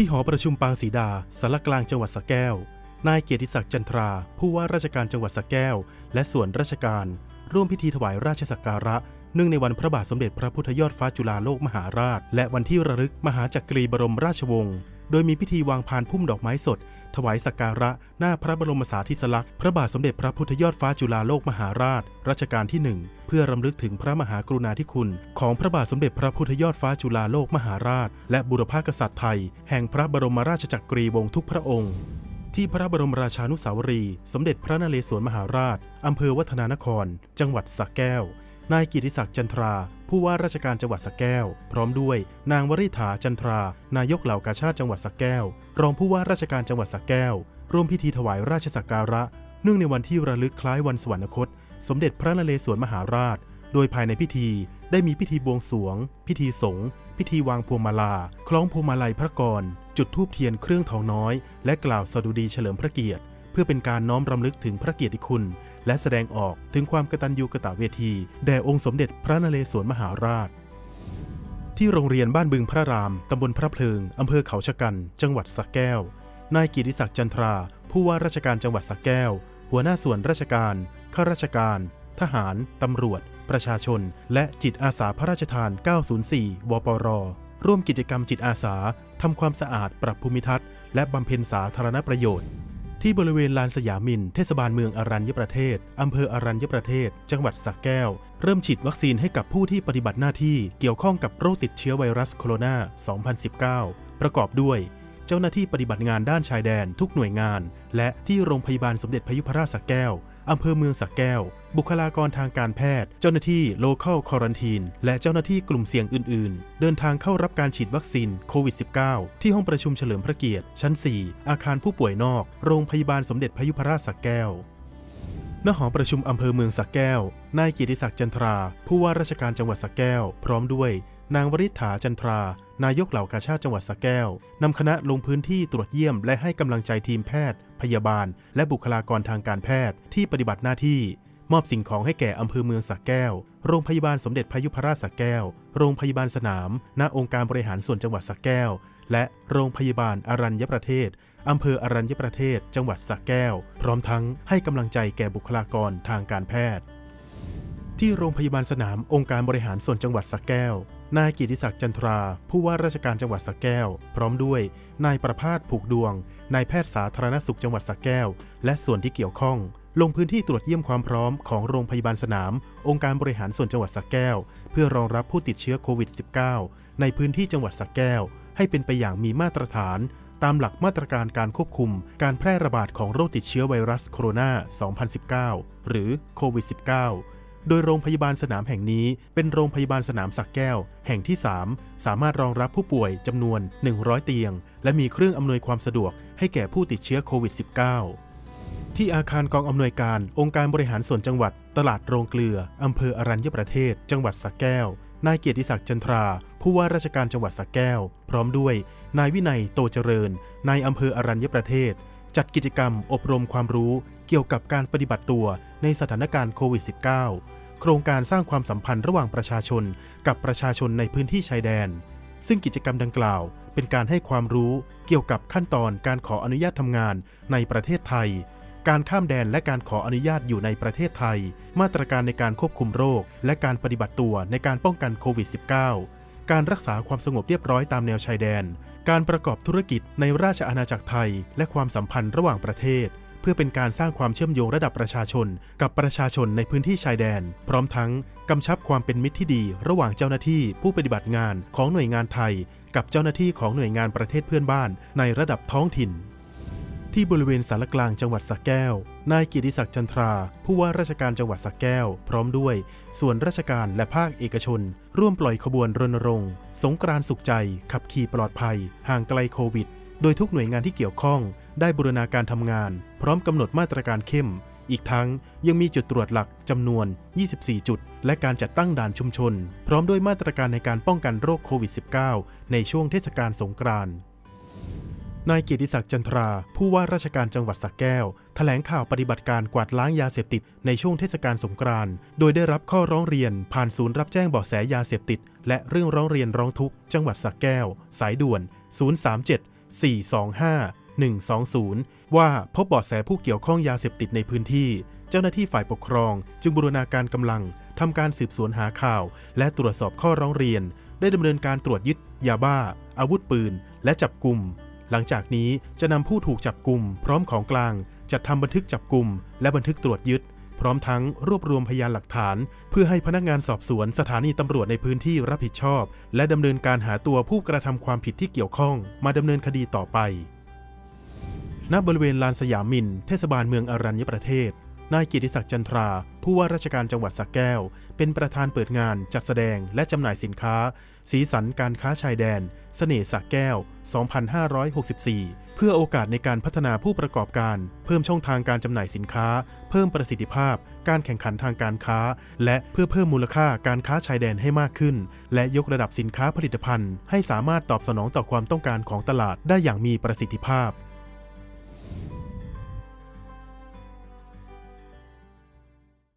ที่หอประชุมปางสีดาสารกลางจังหวัดสระแก้ว นายเกียรติศักดิ์จันทรา ผู้ว่าราชการจังหวัดสระแก้ว และส่วนราชการ ร่วมพิธีถวายราชสักการะเนื่องในวันพระบาทสมเด็จพระพุทธยอดฟ้าจุฬาโลกมหาราช และวันที่ระลึกมหาจักรีบรมราชวงศ์ โดยมีพิธีวางพานพุ่มดอกไม้สด ถวายสักการะ หน้าพระบรมสารีสลักษณ์พระบาทสมเด็จพระพุทธยอดฟ้าจุฬาโลกมหาราช รัชกาลที่หนึ่งเพื่อรำลึกถึงพระมหากรุณาธิคุณ ของพระบาทสมเด็จพระพุทธยอดฟ้าจุฬาโลกมหาราช และบุรพากษัตริย์ไทย แห่งพระบรมราชจักรีวงศ์ทุกพระองค์ที่พระบรมราชานุสาวรี สมเด็จพระนเรศวรมหาราช อำเภอวัฒนานคร จังหวัดสระแก้ว นายกิติศักดิ์จันทรา ผู้ว่าราชการจังหวัดสแก้ว พร้อมด้วย นางวริษฐาจันทรา นายกเหล่ากาชาติจังหวัดสแก้ว รองผู้ว่าราชการจังหวัดสแก้ว ร่วมพิธีถวายราชสักการะ เนื่องในวันที่ระลึกคล้ายวันสวรรคต สมเด็จพระนเรศวรมหาราช โดยภายในพิธีได้มีพิธีบวงสวง พิธีสงฆ์พิธีวางพวงมาลา คล้องพวงมาลัยพระกร จุดธูปเทียนเครื่องทองน้อย และกล่าวสดุดีเฉลิมพระเกียรติ เพื่อเป็นการน้อมรำลึกถึงพระเกียรติคุณ และแสดงออกถึงความกตัญญูกะตเวที แด่องค์สมเด็จพระนเรศวรมหาราช ที่โรงเรียนบ้านบึงพระราม ตำบลพระเพลิง อำเภอเขาชะกัน จังหวัดสระแก้ว นายกิติศักดิ์จันทรา ผู้ว่าราชการจังหวัดสระแก้ว หัวหน้าส่วนราชการ ข้าราชการ ทหาร ตำรวจ ประชาชน และจิตอาสาพระราชทาน 904 วปร ร่วมกิจกรรมจิตอาสาทำความสะอาดปรับภูมิทัศน์และบำเพ็ญสาธารณประโยชน์ ที่บริเวณลานสยามิน เทศบาลเมืองอรัญญประเทศ อำเภออรัญญประเทศ จังหวัดสระแก้ว เริ่มฉีดวัคซีนให้กับผู้ที่ปฏิบัติหน้าที่เกี่ยวข้องกับโรคติดเชื้อไวรัสโคโรนา 2019 ประกอบด้วย เจ้าหน้าที่ปฏิบัติงานด้านชายแดนทุกหน่วยงาน และที่โรงพยาบาลสมเด็จพยุพราชสระแก้วอำเภอเมืองสระแก้ว บุคลากรทางการแพทย์ เจ้าหน้าที่ local quarantine และเจ้าหน้าที่กลุ่มเสี่ยงอื่น ๆ เดินทางเข้ารับการฉีดวัคซีนโควิด -19 ที่ห้องประชุมเฉลิมพระเกียรติ ชั้น 4 อาคารผู้ป่วยนอก โรงพยาบาลสมเด็จพยุพราชสระแก้วณหอประชุมอำเภอเมืองสระแก้ว นายกิติศักดิ์จันทรา ผู้ว่าราชการจังหวัดสระแก้ว พร้อมด้วย นางวริษฐาจันทรา นายกเหล่ากาชาติจังหวัดสระแก้วนำคณะลงพื้นที่ตรวจเยี่ยม และให้กำลังใจทีมแพทย์ พยาบาล และบุคลากรทางการแพทย์ที่ปฏิบัติหน้าที่ มอบสิ่งของให้แก่อำเภอเมืองสระแก้ว โรงพยาบาลสมเด็จพยุพราชสระแก้ว โรงพยาบาลสนาม ณ องค์การบริหารส่วนจังหวัดสระแก้ว และโรงพยาบาลอรัญญประเทศอำเภออรัญญประเทศ จังหวัดสระแก้ว พร้อมทั้งให้กำลังใจแก่บุคลากรทางการแพทย์ที่โรงพยาบาลสนามองค์การบริหารส่วนจังหวัดสระแก้ว นายกิติศักดิ์จันทรา ผู้ว่าราชการจังหวัดสระแก้ว พร้อมด้วย นายประภาสผูกดวง นายแพทย์สาธารณสุขจังหวัดสระแก้ว และส่วนที่เกี่ยวข้อง ลงพื้นที่ตรวจเยี่ยมความพร้อมของโรงพยาบาลสนาม องค์การบริหารส่วนจังหวัดสระแก้ว เพื่อรองรับผู้ติดเชื้อโควิด -19 ในพื้นที่จังหวัดสระแก้ว ให้เป็นไปอย่างมีมาตรฐาน ตามหลักมาตรการการควบคุม การแพร่ระบาดของโรคติดเชื้อไวรัสโคโรนา 2019 หรือโควิด -19 โดยโรงพยาบาลสนามแห่งนี้เป็นโรงพยาบาลสนามสักแก้ว แห่งที่ 3 สามารถรองรับผู้ป่วยจำนวน 100 เตียง และมีเครื่องอำนวยความสะดวกให้แก่ผู้ติดเชื้อโควิด -19 ที่อาคารกองอำนวยการองค์การบริหารส่วนจังหวัด ตลาดโรงเกลืออำเภออรัญญประเทศ จังหวัดสระแก้วนายเกียรติศักดิ์จันทรา ผู้ว่าราชการจังหวัดสระแก้ว พร้อมด้วย นายวินัยโตเจริญ นายอำเภออรัญญประเทศ จัดกิจกรรมอบรมความรู้เกี่ยวกับการปฏิบัติตัวในสถานการณ์โควิด -19 โครงการสร้างความสัมพันธ์ระหว่างประชาชนกับประชาชนในพื้นที่ชายแดน ซึ่งกิจกรรมดังกล่าว เป็นการให้ความรู้เกี่ยวกับขั้นตอนการขออนุญาตทำงานในประเทศไทย การข้ามแดนและการขออนุญาตอยู่ในประเทศไทย มาตรการในการควบคุมโรค และการปฏิบัติตัวในการป้องกันโควิด -19 การรักษาความสงบเรียบร้อยตามแนวชายแดน การประกอบธุรกิจในราชอาณาจักรไทย และความสัมพันธ์ระหว่างประเทศ เพื่อเป็นการสร้างความเชื่อมโยงระดับประชาชน กับประชาชนในพื้นที่ชายแดน พร้อมทั้งกำชับความเป็นมิตรที่ดี ระหว่างเจ้าหน้าที่ผู้ปฏิบัติงานของหน่วยงานไทย กับเจ้าหน้าที่ของหน่วยงานประเทศเพื่อนบ้านในระดับท้องถิ่น ที่บริเวณสารกลางจังหวัดสระแก้ว นายกิติศักดิ์จันทรา ผู้ว่าราชการจังหวัดสระแก้ว พร้อมด้วย ส่วนราชการและภาคเอกชน ร่วมปล่อยขบวนรณรงค์ สงกรานสุขใจ ขับขี่ปลอดภัย ห่างไกลโควิด โดยทุกหน่วยงานที่เกี่ยวข้อง ได้บูรณาการทำงาน พร้อมกำหนดมาตรการเข้ม อีกทั้งยังมีจุดตรวจหลักจำนวน 24 จุด และการจัดตั้งด่านชุมชน พร้อมด้วยมาตรการในการป้องกันโรคโควิด -19 ในช่วงเทศกาลสงกรานต์ นายเกียรติศักดิ์จันทรา ผู้ว่าราชการจังหวัดสระแก้วแถลงข่าวปฏิบัติการกวาดล้างยาเสพติดในช่วงเทศกาลสงกรานต์ โดยได้รับข้อร้องเรียนผ่านศูนย์รับแจ้งเบาะแสยาเสพติด และเรื่องร้องเรียนร้องทุกข์จังหวัดสระแก้ว สายด่วน 037 425-120 ว่าพบเบาะแสผู้เกี่ยวข้องยาเสพติดในพื้นที่ เจ้าหน้าที่ฝ่ายปกครอง จึงบูรณาการกำลังทำการสืบสวนหาข่าว และตรวจสอบข้อร้องเรียน ได้ดำเนินการตรวจยึดยาบ้า อาวุธปืน และจับกลุ่ม หลังจากนี้จะนำผู้ถูกจับกลุ่มพร้อมของกลาง จัดทำบันทึกจับกลุ่มและบันทึกตรวจยึด พร้อมทั้งรวบรวมพยานหลักฐาน เพื่อให้พนักงานสอบสวนสถานีตำรวจในพื้นที่รับผิดชอบ และดำเนินการหาตัวผู้กระทำความผิดที่เกี่ยวข้อง มาดำเนินคดีต่อไปณบริเวณลานสยามมินเทศบาลเมืองอรัญญประเทศ นายกียรติศักดิ์จันทรา ผู้ว่าราชการจังหวัดสระแก้ว เป็นประธานเปิดงานจัดแสดงและจำหน่ายสินค้า สีสันการค้าชายแดนเสน่ห์สระแก้ว 2564 เพื่อโอกาสในการพัฒนาผู้ประกอบการ เพิ่มช่องทางการจำหน่ายสินค้า เพิ่มประสิทธิภาพ การแข่งขันทางการค้า และเพื่อเพิ่มมูลค่าการค้าชายแดนให้มากขึ้น และยกระดับสินค้าผลิตภัณฑ์ ให้สามารถตอบสนองต่อความต้องการของตลาดได้อย่างมีประสิทธิภาพ